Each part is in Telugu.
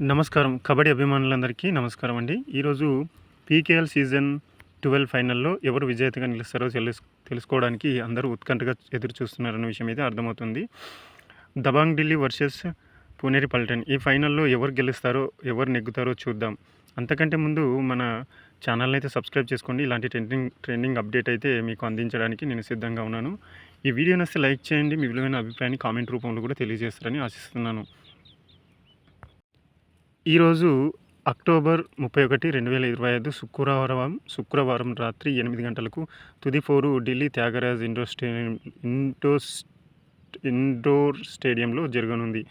నమస్కారం. కబడ్డీ అభిమానులందరికీ నమస్కారం అండి. ఈరోజు పీకేఎల్ సీజన్ ట్వెల్వ్ ఫైనల్లో ఎవరు విజేతగా నిలుస్తారో తెలుసు తెలుసుకోవడానికి అందరూ ఉత్కంఠగా ఎదురు చూస్తున్నారన్న విషయం అయితే అర్థమవుతుంది. దబాంగ్ ఢిల్లీ వర్సెస్ పునేరి పల్టన్ ఈ ఫైనల్లో ఎవరు గెలుస్తారో ఎవరు నెగ్గుతారో చూద్దాం. అంతకంటే ముందు మన ఛానల్ని అయితే సబ్స్క్రైబ్ చేసుకోండి. ఇలాంటి ట్రెండింగ్ ట్రెండింగ్ అప్డేట్ అయితే మీకు అందించడానికి నేను సిద్ధంగా ఉన్నాను. ఈ వీడియో నస్తే లైక్ చేయండి. మీ విలువైన అభిప్రాయాన్ని కామెంట్ రూపంలో కూడా తెలియజేస్తారని ఆశిస్తున్నాను. ఈరోజు అక్టోబర్ ముప్పై ఒకటి రెండు వేల ఇరవై ఐదు శుక్రవారం శుక్రవారం రాత్రి ఎనిమిది గంటలకు తుది four Delhi Thyagaraj indoor stadium indoor indoor స్టేడియంలో జరగనుంది.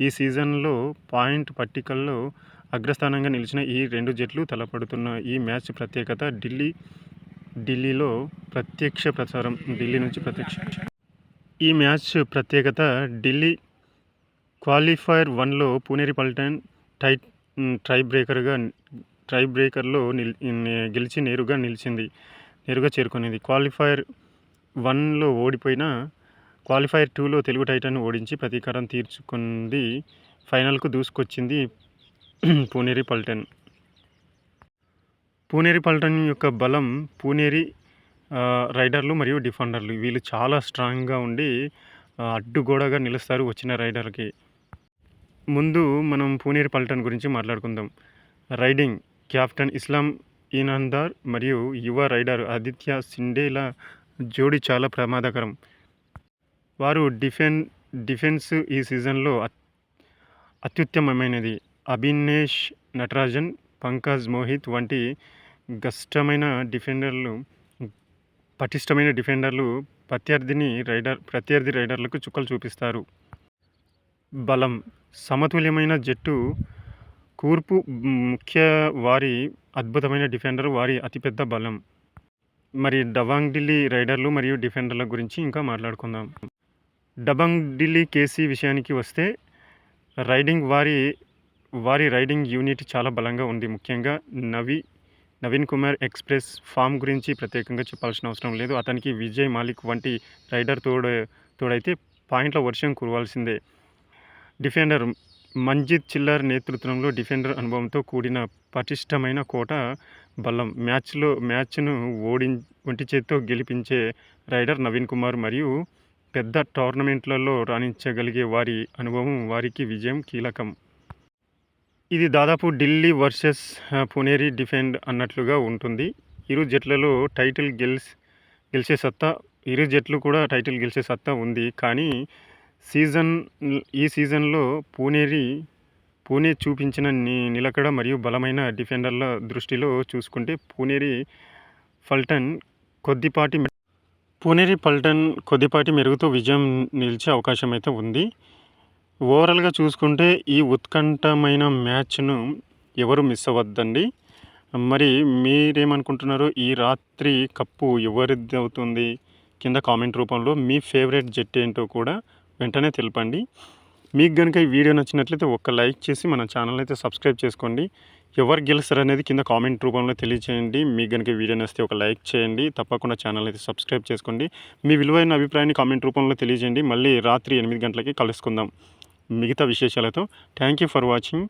ఈ సీజన్లో పాయింట్ పట్టికల్లో అగ్రస్థానంగా నిలిచిన ఈ రెండు జట్లు తలపడుతున్న ఈ మ్యాచ్ ప్రత్యేకత ఢిల్లీ ఢిల్లీలో ప్రత్యక్ష ప్రచారం ఢిల్లీ నుంచి ప్రత్యక్ష ఈ మ్యాచ్ ప్రత్యేకత ఢిల్లీ క్వాలిఫైర్ వన్లో పూనేరి పల్టన్ టై ట్రై బ్రేకర్గా ట్రై బ్రేకర్లో నిల్ గెలిచి నేరుగా నిలిచింది నేరుగా చేరుకునేది. క్వాలిఫైర్ వన్లో ఓడిపోయిన క్వాలిఫైర్ టూలో తెలుగు టైటన్ ఓడించి ప్రతీకారం తీర్చుకుంది. ఫైనల్కు దూసుకొచ్చింది పూనేరి పల్టన్ పూనేరి పల్టన్ యొక్క బలం పూనేరి రైడర్లు మరియు డిఫెండర్లు వీళ్ళు చాలా స్ట్రాంగ్గా ఉండి అడ్డుగోడగా నిలుస్తారు వచ్చిన రైడర్కి. ముందు మనం పూనీర్ పల్టన్ గురించి మాట్లాడుకుందాం. రైడింగ్ క్యాప్టెన్ ఇస్లాం ఈనందార్ మరియు యువ రైడర్ ఆదిత్య సిండేల జోడి చాలా ప్రమాదకరం. వారు డిఫెన్ డిఫెన్స్ ఈ సీజన్లో అత్- అత్యుత్తమమైనది. అభినేష్ నటరాజన్ పంకజ్ మోహిత్ వంటి గష్టమైన డిఫెండర్లు పటిష్టమైన డిఫెండర్లు ప్రత్యర్థిని రైడర్ ప్రత్యర్థి రైడర్లకు చుక్కలు చూపిస్తారు. బలం సమతుల్యమైన జట్టు కూర్పు ముఖ్య వారి అద్భుతమైన డిఫెండర్ వారి అతిపెద్ద బలం. మరి డబాంగ్ ఢిల్లీ రైడర్లు మరియు డిఫెండర్ల గురించి ఇంకా మాట్లాడుకుందాం. డబాంగ్ ఢిల్లీ కేసీ విషయానికి వస్తే రైడింగ్ వారి వారి రైడింగ్ యూనిట్ చాలా బలంగా ఉంది. ముఖ్యంగా నవి నవీన్ కుమార్ ఎక్స్ప్రెస్ ఫామ్ గురించి ప్రత్యేకంగా చెప్పాల్సిన అవసరం లేదు. అతనికి విజయ్ మాలిక్ వంటి రైడర్ తోడ తోడైతే పాయింట్ల వర్షం కురవాల్సిందే. డిఫెండర్ మంజిత్ చిల్లర్ నేతృత్వంలో డిఫెండర్ అనుభవంతో కూడిన పటిష్టమైన కోట బలం. మ్యాచ్లో మ్యాచ్ను ఓడి ఒంటి చేత్తో గెలిపించే రైడర్ నవీన్ కుమార్ మరియు పెద్ద టోర్నమెంట్లలో రాణించగలిగే వారి అనుభవం వారికి విజయం కీలకం. ఇది దాదాపు ఢిల్లీ వర్సెస్ పునేరి డిఫెండ్ అన్నట్లుగా ఉంటుంది. ఇరు జట్లలో టైటిల్ గెలిస్ గెలిచే సత్తా ఇరు జట్లు కూడా టైటిల్ గెలిచే సత్తా ఉంది. కానీ సీజన్ ఈ సీజన్లో పూణేరి పూణే చూపించిన నిలకడ మరియు బలమైన డిఫెండర్ల దృష్టిలో చూసుకుంటే పూణేరి ఫల్టన్ కొద్దిపాటి పూణేరి పల్టన్ కొద్దిపాటి మెరుగుతో విజయం నిలిచే అవకాశం అయితే ఉంది. ఓవరాల్గా చూసుకుంటే ఈ ఉత్కంఠమైన మ్యాచ్ను ఎవరు మిస్ అవ్వద్దండి. మరి మీరేమనుకుంటున్నారో ఈ రాత్రి కప్పు ఎవరిది అవుతుంది? కింద కామెంట్ రూపంలో మీ ఫేవరెట్ జట్ ఏంటో కూడా వెంటనే తెలపండి. మీకు కనుక ఈ వీడియో నచ్చినట్లయితే ఒక్క లైక్ చేసి మన ఛానల్ అయితే సబ్స్క్రైబ్ చేసుకోండి. ఎవరు గెలుస్తారు అనేది కింద కామెంట్ రూపంలో తెలియచేయండి. మీకు కనుక వీడియో నచ్చితే ఒక లైక్ చేయండి. తప్పకుండా ఛానల్ అయితే సబ్స్క్రైబ్ చేసుకోండి. మీ విలువైన అభిప్రాయాన్ని కామెంట్ రూపంలో తెలియజేయండి. మళ్ళీ రాత్రి ఎనిమిది గంటలకి కలుసుకుందాం. మిగతా విశేషాలతో థ్యాంక్ యూ ఫర్ వాచింగ్.